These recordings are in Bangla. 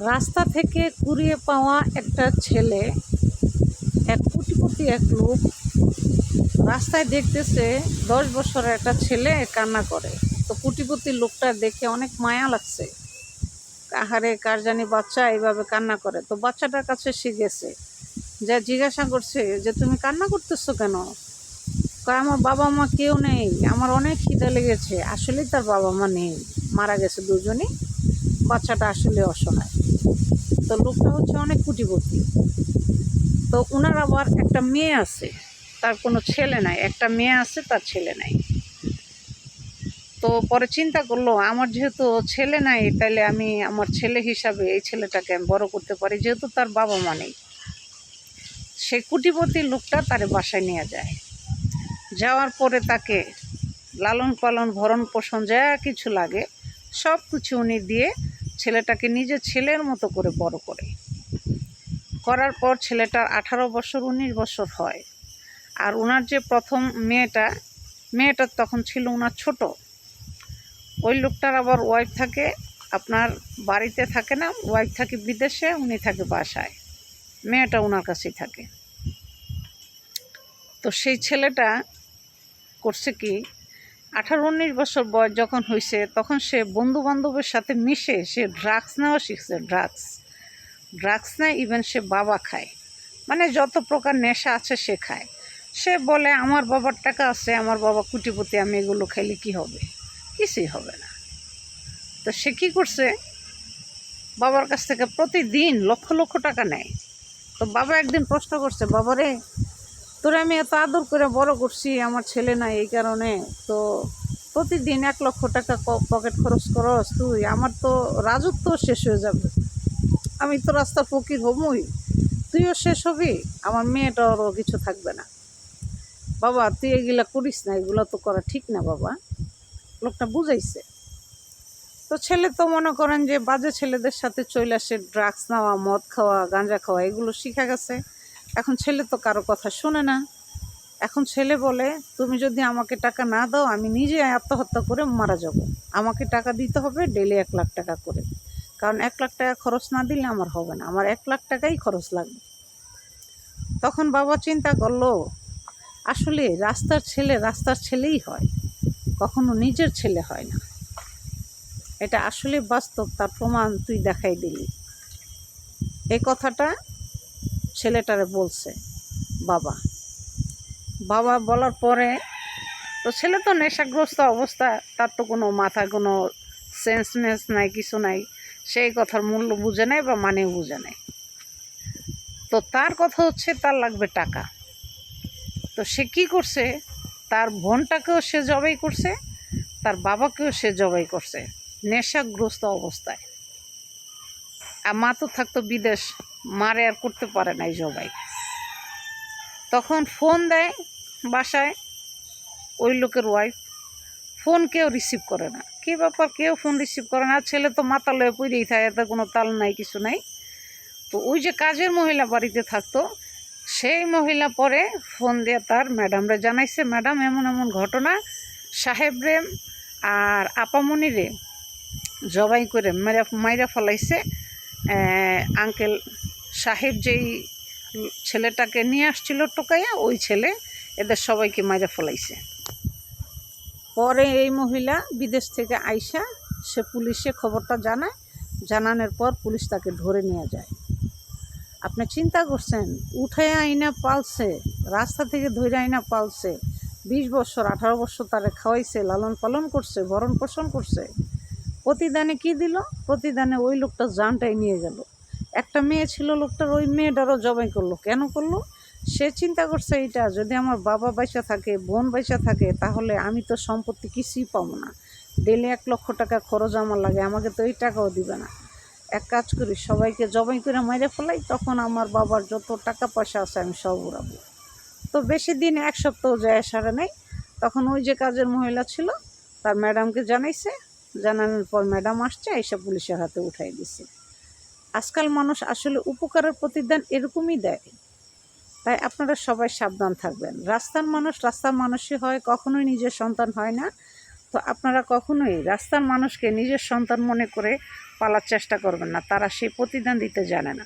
রাস্তা থেকে কুড়িয়ে পাওয়া একটা ছেলে, এক কোটিপতি এক লোক, রাস্তায় দেখতেছে দশ বছরের একটা ছেলে কান্না করে। তো কোটিপতি লোকটা দেখে অনেক মায়া লাগছে। আহারে, কার জানি বাচ্চা এইভাবে কান্না করে। তো বাচ্চাটার কাছে গেছে। যা জিজ্ঞাসা করছে যে, তুমি কান্না করতেছো কেন? আমার বাবা মা কেউ নেই। আমার অনেক খিদে লেগেছে। আসলেই তার বাবা মা নেই। মারা গেছে দুজনই। বাচ্চাটা আসলে অসহায়। তো লোকটা হচ্ছে অনেক কুটিপতি তো ওনার আবার একটা মেয়ে আছে, তার কোনো ছেলে নাই, একটা মেয়ে আছে, তার ছেলে নাই। তো পরে চিন্তা করল, আমার যেহেতু ছেলে নাই তাহলে আমি আমার ছেলে হিসাবে এই ছেলেটাকে আমি বড় করতে পারি, যেহেতু তার বাবা মা নেই। সে কুটিপতি লোকটা তার বাসায় নিয়ে যায়। যাওয়ার পরে তাকে লালন পালন ভরণ পোষণ যা কিছু লাগে সব কিছু উনি দিয়ে ছেলেটাকে নিজের ছেলের মতো করে বড় করে। করার পর ছেলেটার আঠারো বছর, উনিশ বছর হয়। আর ওনার যে প্রথম মেয়েটা মেয়েটার তখন ছিল ওনার ছোট। ওই লোকটার আবার ওয়াইফ থাকে, আপনার বাড়িতে থাকে না ওয়াইফ থাকে বিদেশে, উনি থাকে বাসায়। মেয়েটা ওনার কাছেই থাকে। তো সেই ছেলেটা করছে কি আঠারো উনিশ বছর বয়স যখন হয়েছে তখন সে বন্ধু বান্ধবের সাথে মিশে সে ড্রাগস নেওয়া শিখছে ড্রাগস ড্রাগস নেয় ইভেন সে বাবা খায়। মানে যত প্রকার নেশা আছে সে খায়। সে বলে, আমার বাবার টাকা আছে, আমার বাবা কুটিপতি, আমি এগুলো খাইলে কি হবে? কিছুই হবে না। তো সে কী করছে? বাবার কাছ থেকে প্রতিদিন লক্ষ লক্ষ টাকা নেয়। তো বাবা একদিন প্রশ্ন করছে, বাবারে তোরে আমি এত আদর করে বড় করছি, আমার ছেলে নাই এই কারণে। তো প্রতিদিন এক লক্ষ টাকা পকেট খরচ করস তুই, আমার তো রাজত্ব শেষ হয়ে যাবে। আমি তো রাস্তার ফকির হবই, তুইও শেষ হবি, আমার মেয়েটারও কিছু থাকবে না। বাবা, তুই এগুলা করিস না, এগুলো তো করা ঠিক না বাবা। লোকটা বুঝাইছে। তো ছেলে তো মনে করেন যে বাজে ছেলেদের সাথে চলে আসে ড্রাগস নেওয়া, মদ খাওয়া, গাঁজা খাওয়া, এগুলো শিখা গেছে। এখন ছেলে তো কারও কথা শোনে না। এখন ছেলে বলে, তুমি যদি আমাকে টাকা না দাও, আমি নিজে আত্মহত্যা করে মারা যাব। আমাকে টাকা দিতে হবে ডেলি এক লাখ টাকা করে। কারণ এক লাখ টাকা খরচ না দিলে আমার হবে না। আমার এক লাখ টাকাই খরচ লাগবে। তখন বাবা চিন্তা করল, আসলে রাস্তার ছেলে রাস্তার ছেলেই হয়। কখনো নিজের ছেলে হয় না। এটা আসলে বাস্তব, তার প্রমাণ তুই দেখাই দিলি। এই কথাটা ছেলেটারে বলছে, বাবা। বাবা বলার পরে, তো ছেলে তো নেশাগ্রস্ত অবস্থা, তার তো কোনো মাথায় কোনো সেন্স মেন্স নাই, কিছু নাই। সেই কথার মূল্য বুঝে নেয় বা মানেও বুঝে নেয়। তো তার কথা হচ্ছে, তার লাগবে টাকা। তো সে কি করছে, তার বোনটাকেও সে জবাই করছে, তার বাবাকেও সে জবাই করছে, নেশাগ্রস্ত অবস্থায়। আর মা তো থাকতো বিদেশ। মারে আর করতে পারে নাই জবাই তখন ফোন দেয় বাসায় ওই লোকের ওয়াইফ ফোন কেউ রিসিভ করে না। কী ব্যাপার? কেউ ফোন রিসিভ করে না। ছেলে তো মাথা লয়ে পড়েই থাকে এতে কোনো তাল নাই, কিছু নাই। তো ওই যে কাজের মহিলা বাড়িতে থাকতো, সেই মহিলা পরে ফোন দিয়ে তার ম্যাডামরে জানাইছে ম্যাডাম এমন এমন ঘটনা। সাহেবরে আর আপামনিরে জবাই করে মেরা, মাইরা ফলাইছে আঙ্কেল সাহেব যেই ছেলেটাকে নিয়ে আসছিল টোকাইয়া, ওই ছেলে এদের সবাইকে মাইরা ফলাইছে। পরে এই মহিলা বিদেশ থেকে আইসা, সে পুলিশে খবরটা জানায়। জানানোর পর পুলিশ তাকে ধরে নিয়ে যায়। আপনি চিন্তা করছেন উঠে আইনা পালছে, রাস্তা থেকে ধরে আইনা পালছে, বিশ বছর, আঠারো বছর তারে খাওয়াইছে, লালন পালন করছে, ভরণ পোষণ করছে। প্রতিদানে কি দিল? প্রতিদানে ওই লোকটা জানটাই নিয়ে গেল। একটা মেয়ে ছিল লোকটার, ওই মেয়েটারও জবাই করল। কেন করল? সে চিন্তা করছে এইটা, যদি আমার বাবা বাইসা থাকে, বোন বাইসা থাকে, তাহলে আমি তো সম্পত্তি কিছুই পাবো না। ডেলি এক লক্ষ টাকা খরচ আমার লাগে, আমাকে তো এই টাকাও দিবে না। এক কাজ করি, সবাইকে জবাই করে মেরে ফেলাই, তখন আমার বাবার যত টাকা পয়সা আছে আমি সব উড়াবো। তো বেশি দিন এক সপ্তাহ যায় সারে নেই। তখন ওই যে কাজের মহিলা ছিল, তার ম্যাডামকে জানাইছে। জানানোর পর ম্যাডাম আসছে, এসে পুলিশের হাতে উঠাই দিছে। আজকাল মানুষ আসলে উপকারের প্রতিদান এরকমই দেয়। তাই আপনারা সবাই সাবধান থাকবেন। রাস্তার মানুষ রাস্তার মানুষই হয়, কখনোই নিজের সন্তান হয় না। তো আপনারা কখনোই রাস্তার মানুষকে নিজের সন্তান মনে করে পালার চেষ্টা করবেন না। তারা সেই প্রতিদান দিতে জানে না।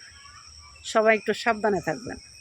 সবাই একটু সাবধানে থাকবেন।